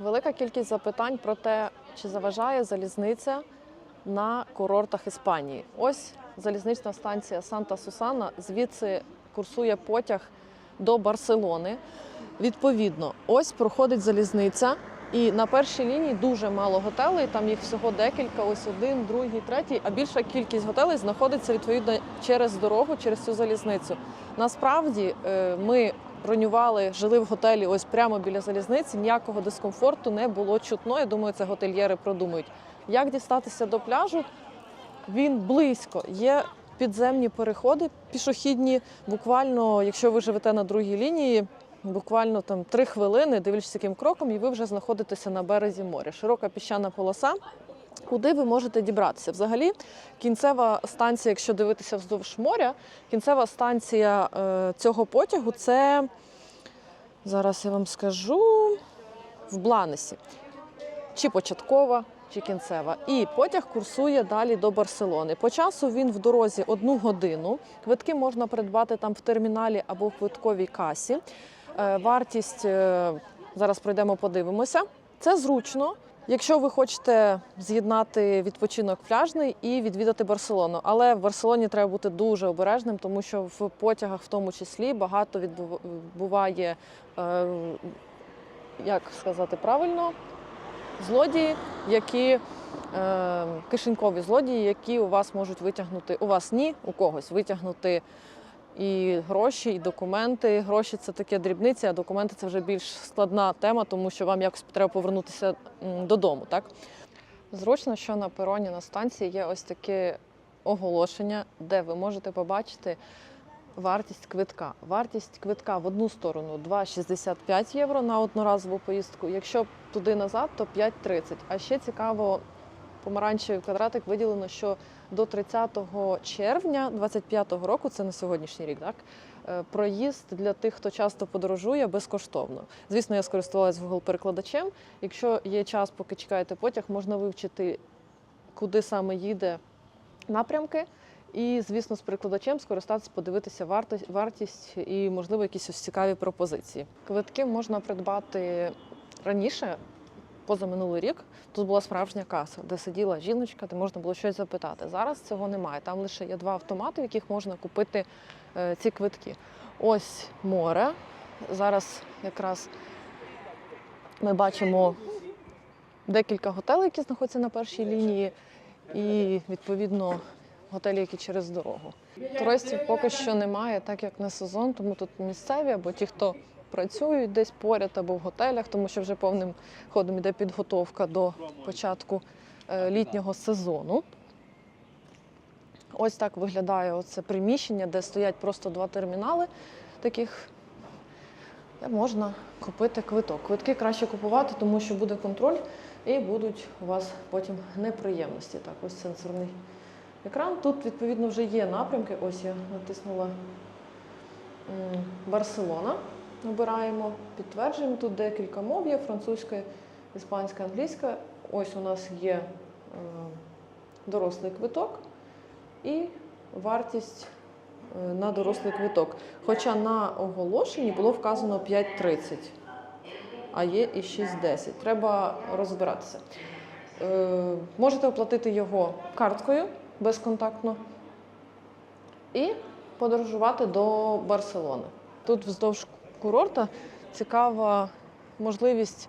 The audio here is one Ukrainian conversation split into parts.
Велика кількість запитань про те, чи заважає залізниця на курортах Іспанії. Ось залізнична станція Санта Сусана. Звідси курсує потяг до Барселони. Відповідно, ось проходить залізниця. І на першій лінії дуже мало готелей, там їх всього декілька, ось один, другий, третій. А більша кількість готелей знаходиться відповідно через дорогу, через цю залізницю. Насправді е, ми бронювали, жили в готелі ось прямо біля залізниці. Ніякого дискомфорту не було чутно. Я думаю, це готельєри продумують. Як дістатися до пляжу? Він близько. Є підземні переходи пішохідні. Буквально, якщо ви живете на другій лінії, буквально там три хвилини, дивлячись яким кроком, і ви вже знаходитеся на березі моря. Широка піщана полоса. Куди ви можете дібратися? Взагалі, кінцева станція, якщо дивитися вздовж моря, кінцева станція е, цього потягу це зараз я вам скажу в Бланесі. Чи початкова, чи кінцева. І потяг курсує далі до Барселони. По часу він в дорозі одну годину. Квитки можна придбати там в терміналі або в квитковій касі. Е, Вартість е, зараз пройдемо, подивимося. Це зручно. Якщо ви хочете з'єднати відпочинок пляжний і відвідати Барселону, але в Барселоні треба бути дуже обережним, тому що в потягах, в тому числі, багато відбуває, е, як сказати правильно, злодії, які е, кишенькові злодії, які у вас можуть витягнути, у вас ні, у когось витягнути і гроші, і документи. Гроші це таке дрібниці, а документи це вже більш складна тема, тому що вам якось треба повернутися додому. Так? Зручно, що на пероні на станції є ось таке оголошення, де ви можете побачити вартість квитка. Вартість квитка в одну сторону 2,65 євро на одноразову поїздку. Якщо туди назад, то 5,30. А ще цікаво, помаранчевий квадратик виділено, що до 30 червня 2025 року, це на сьогоднішній рік, так е, проїзд для тих, хто часто подорожує, безкоштовно. Звісно, я скористувалася Google перекладачем. Якщо є час, поки чекаєте потяг, можна вивчити, куди саме їде напрямки. І, звісно, з перекладачем скористатися, подивитися вартість, вартість і, можливо, якісь ось цікаві пропозиції. Квитки можна придбати раніше, позаминулий рік. Тут була справжня каса, де сиділа жіночка, де можна було щось запитати. Зараз цього немає. Там лише є два автомати, в яких можна купити е, ці квитки. Ось море. Зараз якраз ми бачимо декілька готелей, які знаходяться на першій лінії, і відповідно готелі, які через дорогу. Туристів поки що немає, так як не сезон, тому тут місцеві або ті, хто працюють десь поряд або в готелях, тому що вже повним ходом іде підготовка до початку е, літнього сезону. Ось так виглядає оце приміщення, де стоять просто два термінали таких. Де можна купити квиток. Квитки краще купувати, тому що буде контроль і будуть у вас потім неприємності. Так, ось сенсорний екран. Тут, відповідно, вже є напрямки. Ось я натиснула Барселона. Обираємо, підтверджуємо. Тут декілька мов є: французька, іспанська, англійська. Ось у нас є е, дорослий квиток і вартість е, на дорослий квиток. Хоча на оголошенні було вказано 5,30, а є і 6,10. Треба розбиратися. Е, Можете оплатити його карткою безконтактно і подорожувати до Барселони. Тут вздовж курорта цікава можливість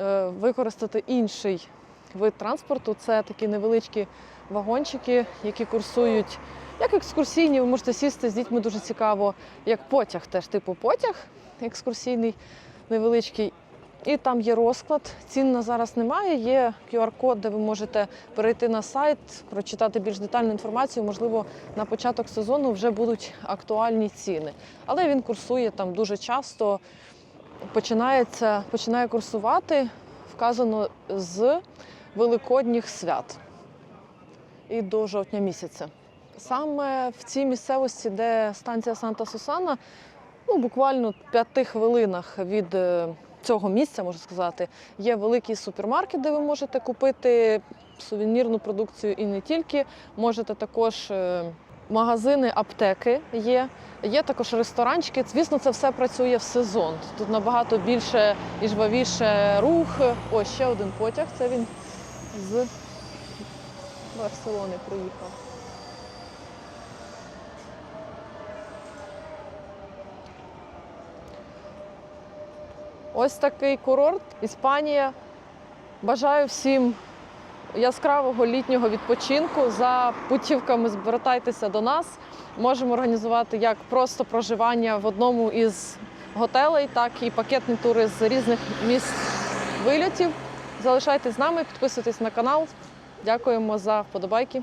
е, використати інший вид транспорту. Це такі невеличкі вагончики, які курсують як екскурсійні. Ви можете сісти з дітьми дуже цікаво, як потяг, теж типу потяг екскурсійний, невеличкий. І там є розклад. Цін на зараз немає. Є QR-код, де ви можете перейти на сайт, прочитати більш детальну інформацію. Можливо, на початок сезону вже будуть актуальні ціни. Але він курсує там дуже часто. Починається, починає курсувати, вказано з великодніх свят і до жовтня місяця. Саме в цій місцевості, де станція Санта Сусана, ну буквально в п'яти хвилинах від е, цього місця, можна сказати, є великий супермаркет, де ви можете купити сувенірну продукцію і не тільки. Можете також е, магазини, аптеки є. Є також ресторанчики. Звісно, це все працює в сезон. Тут набагато більше і жвавіше рух. Ось ще один потяг. Це він з Барселони приїхав. Ось такий курорт Іспанія. Бажаю всім яскравого літнього відпочинку. За путівками звертайтеся до нас. Можемо організувати як просто проживання в одному із готелей, так і пакетні тури з різних місць вильотів. Залишайтесь з нами, підписуйтесь на канал. Дякуємо за вподобайки.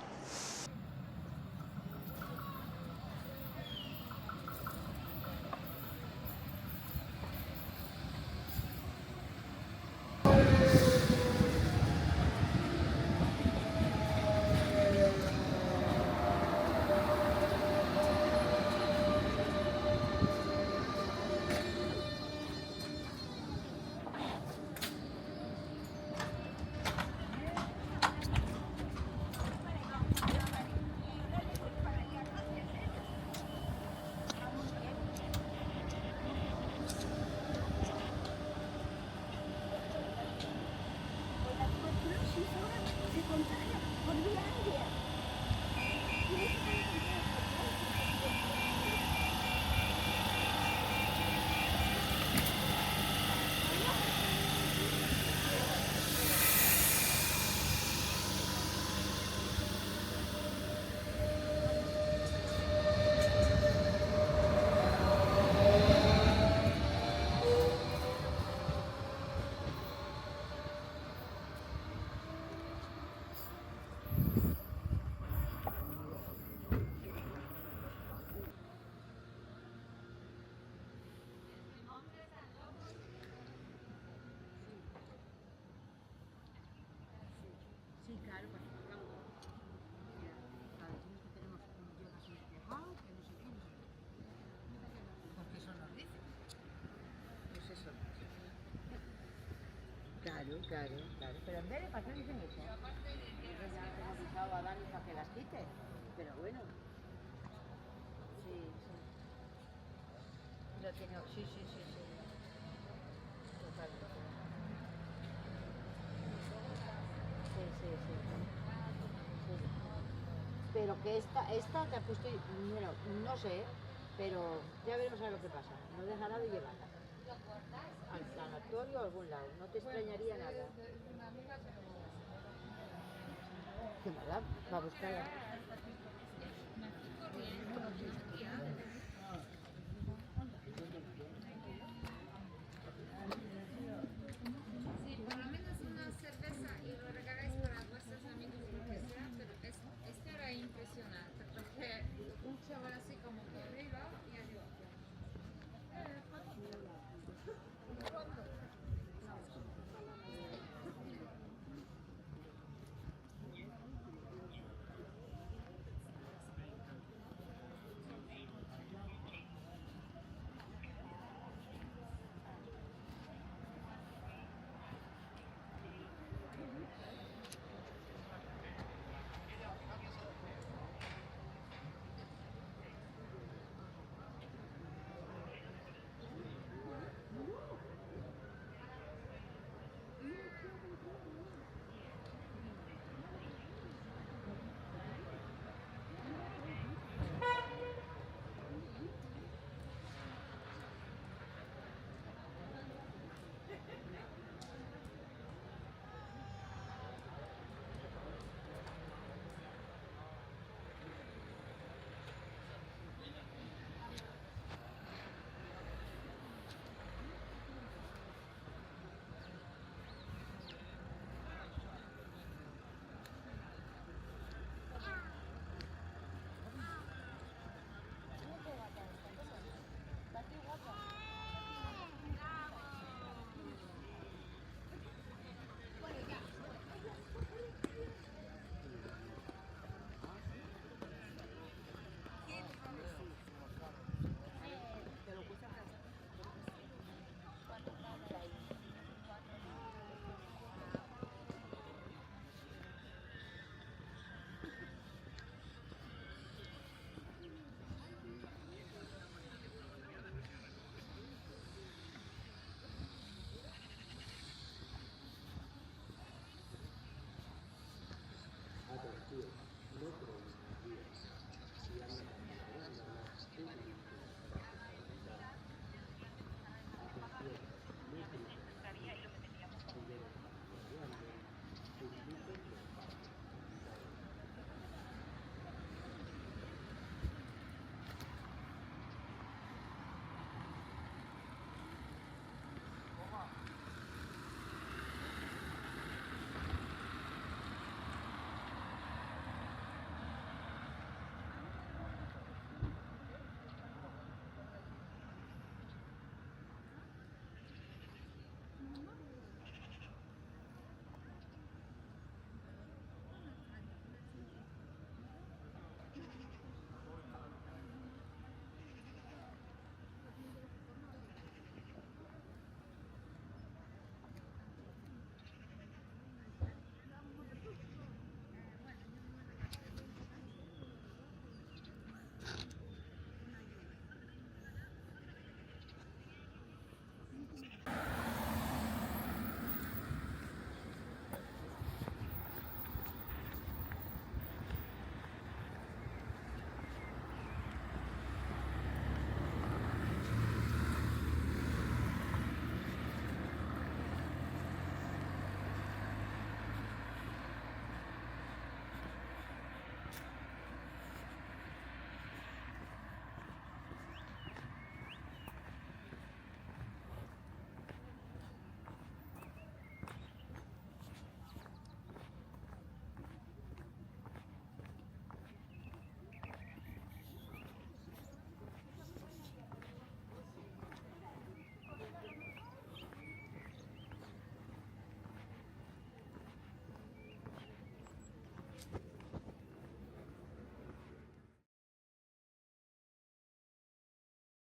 Claro, claro, claro. Pero en vez de pasar dicen eso. Entonces avisado a Dani para que las quite. Pero bueno. Sí, sí. Lo tiene, sí, sí, sí, sí. Totalmente. Sí, sí, sí. Sí. Pero que esta, esta que ha puesto, bueno, no sé, pero ya veremos a ver lo que pasa. No dejará de llevarla. Al sanatorio o a algún lado, no te extrañaría nada. Qué mala, va a buscar.